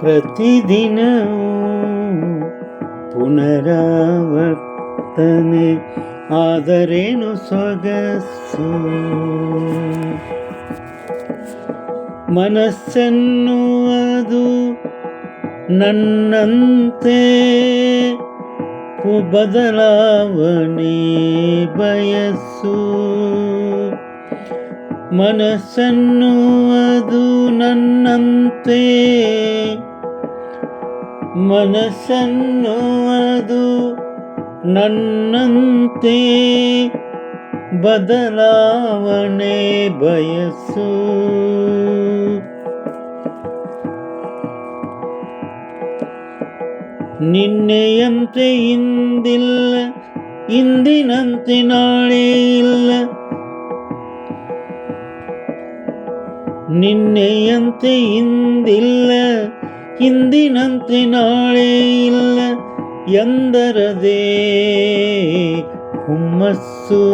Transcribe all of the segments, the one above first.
ಪ್ರತಿದಿನವೂ ಪುನರಾವರ್ತನೆ ಆದರೇನು ಮನಸ್ಸನ್ನು ಅದು ನನ್ನಂತೆ ಬದಲಾವಣೆ ಬಯಸ್ಸು ಮನಸ್ಸನ್ನುವುದು ನನ್ನಂತೆ ಮನಸ್ಸನ್ನುವುದು ನನ್ನಂತೆ ಬದಲಾವಣೆ ಬಯಸು. ನಿನ್ನೆಯಂತೆ ಇಂದಿಲ್ಲ ಇಂದಿನಂತೆ ನಾಳೆ ಇಲ್ಲ. ನಿನ್ನೆಯಂತೆ ಇಂದಿಲ್ಲ ಇಂದಿನಂತೆ ನಾಳೆ ಇಲ್ಲ ಎಂದರದೇ ಹುಮ್ಮಸ್ಸು.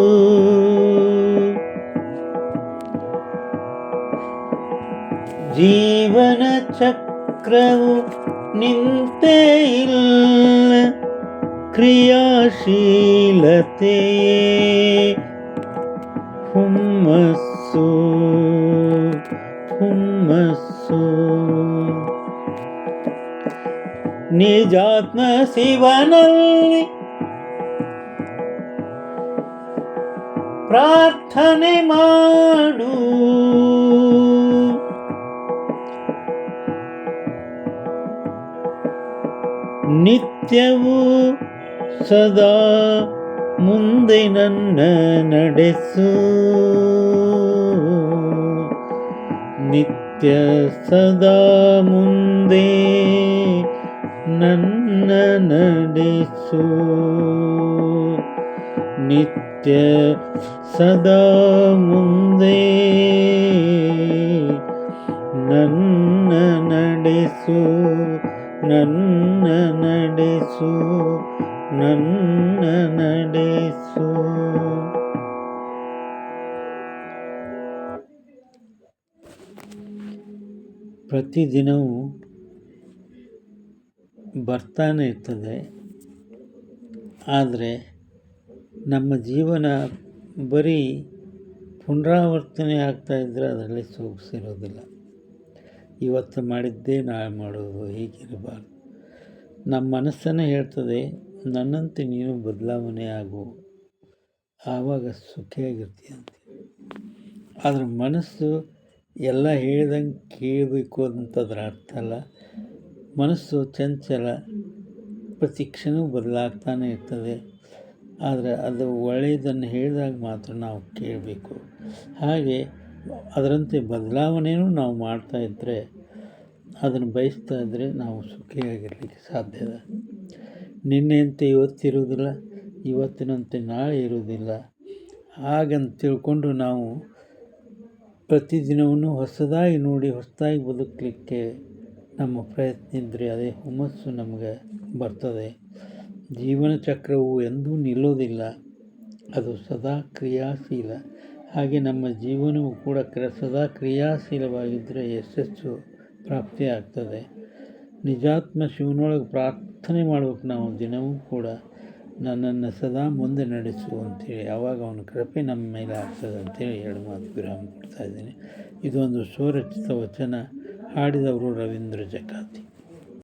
ಜೀವನ ಚಕ್ರವು ನಿಂತೇ ಇಲ್ಲ ಕ್ರಿಯಾಶೀಲತೆ ಹುಮ್ಮಸ್ಸು. ಹುಮ್ಮಸ್ಸು. ನಿಜಾತ್ಮ ಶಿವನಲ್ಲಿ ಪ್ರಾರ್ಥನೆ ಮಾಡು. ನಿತ್ಯವೂ ಸದಾ ಮುಂದೆ ನನ್ನ ನಡೆಸು. ನಿತ್ಯ ಸದಾ ಮುಂದೆ ನನ್ನ ನಡೆಸು ನಿತ್ಯ ಸದಾ ಮುಂದೆ ನನ್ನ ನಡೆಸು ನನ್ನ ನಡೆಸು ನನ್ನ ನಡೆಸು ಪ್ರತಿದಿನವೂ ಬರ್ತಾನೆ ಇರ್ತದೆ. ಆದರೆ ನಮ್ಮ ಜೀವನ ಬರೀ ಪುನರಾವರ್ತನೆ ಆಗ್ತಾ ಇದ್ದರೆ ಅದರಲ್ಲಿ ಸೊಗಸಿರೋದಿಲ್ಲ. ಇವತ್ತು ಮಾಡಿದ್ದೇ ನಾಳೆ ಮಾಡೋದು ಹೀಗಿರಬಾರ್ದು. ನಮ್ಮ ಮನಸ್ಸನ್ನು ಹೇಳ್ತದೆ, ನನ್ನಂತೆ ನೀನು ಬದಲಾವಣೆ ಆಗು. ಆವಾಗ ಸುಖಿಯಾಗಿರ್ತೀಯ ಅಂತ. ಆದರೆ ಮನಸ್ಸು ಎಲ್ಲ ಹೇಳ್ದಂಗೆ ಕೇಳಬೇಕು ಅಂತದ್ರ ಅರ್ಥ ಅಲ್ಲ. ಮನಸ್ಸು ಚಂಚಲ ಪ್ರತಿ ಕ್ಷಣವೂ ಬದಲಾಗ್ತಾನೆ ಇರ್ತದೆ. ಆದರೆ ಅದು ಒಳ್ಳೆಯದನ್ನು ಹೇಳಿದಾಗ ಮಾತ್ರ ನಾವು ಕೇಳಬೇಕು. ಹಾಗೆ ಅದರಂತೆ ಬದಲಾವಣೆಯೂ ನಾವು ಮಾಡ್ತಾ ಇದ್ದರೆ ಅದನ್ನು ಬಯಸ್ತಾ ಇದ್ದರೆ ನಾವು ಸುಖಿಯಾಗಿರಲಿಕ್ಕೆ ಸಾಧ್ಯ ಇದೆ ನಿನ್ನೆಯಂತೆ ಇವತ್ತಿರುವುದಿಲ್ಲ, ಇವತ್ತಿನಂತೆ ನಾಳೆ ಇರುವುದಿಲ್ಲ. ಹಾಗಂತ ತಿಳ್ಕೊಂಡು ನಾವು ಪ್ರತಿದಿನವನ್ನು ಹೊಸದಾಗಿ ನೋಡಿ ಹೊಸದಾಗಿ ಬದುಕಲಿಕ್ಕೆ ನಮ್ಮ ಪ್ರಯತ್ನ ಇದ್ದರೆ ಅದೇ ಹುಮ್ಮಸ್ಸು ನಮಗೆ ಬರ್ತದೆ. ಜೀವನ ಚಕ್ರವು ಎಂದೂ ನಿಲ್ಲೋದಿಲ್ಲ. ಅದು ಸದಾ ಕ್ರಿಯಾಶೀಲ. ಹಾಗೆ ನಮ್ಮ ಜೀವನವು ಕೂಡ ಕ್ರ, ಸದಾ ಕ್ರಿಯಾಶೀಲವಾಗಿದ್ದರೆ ಯಶಸ್ಸು ಪ್ರಾಪ್ತಿಯಾಗ್ತದೆ. ನಿಜಾತ್ಮ ಶಿವನೊಳಗೆ ಪ್ರಾರ್ಥನೆ ಮಾಡ್ಬೇಕು ನಾವು ದಿನವೂ ಕೂಡ. ನನ್ನನ್ನು ಸದಾ ಮುಂದೆ ನಡೆಸು ಯಾವಾಗ ಅವನ ಕೃಪೆ ನಮ್ಮ ಮೇಲೆ ಆಗ್ತದೆ ಅಂತೇಳಿ ಎರಡು ಮಾತು ವಿರಾಮ ಕೊಡ್ತಾ ಇದ್ದೀನಿ. ಇದೊಂದು ಸ್ವರಚಿತ ವಚನ. ಹಾಡಿದವರು ರವೀಂದ್ರ ಜಕಾತಿ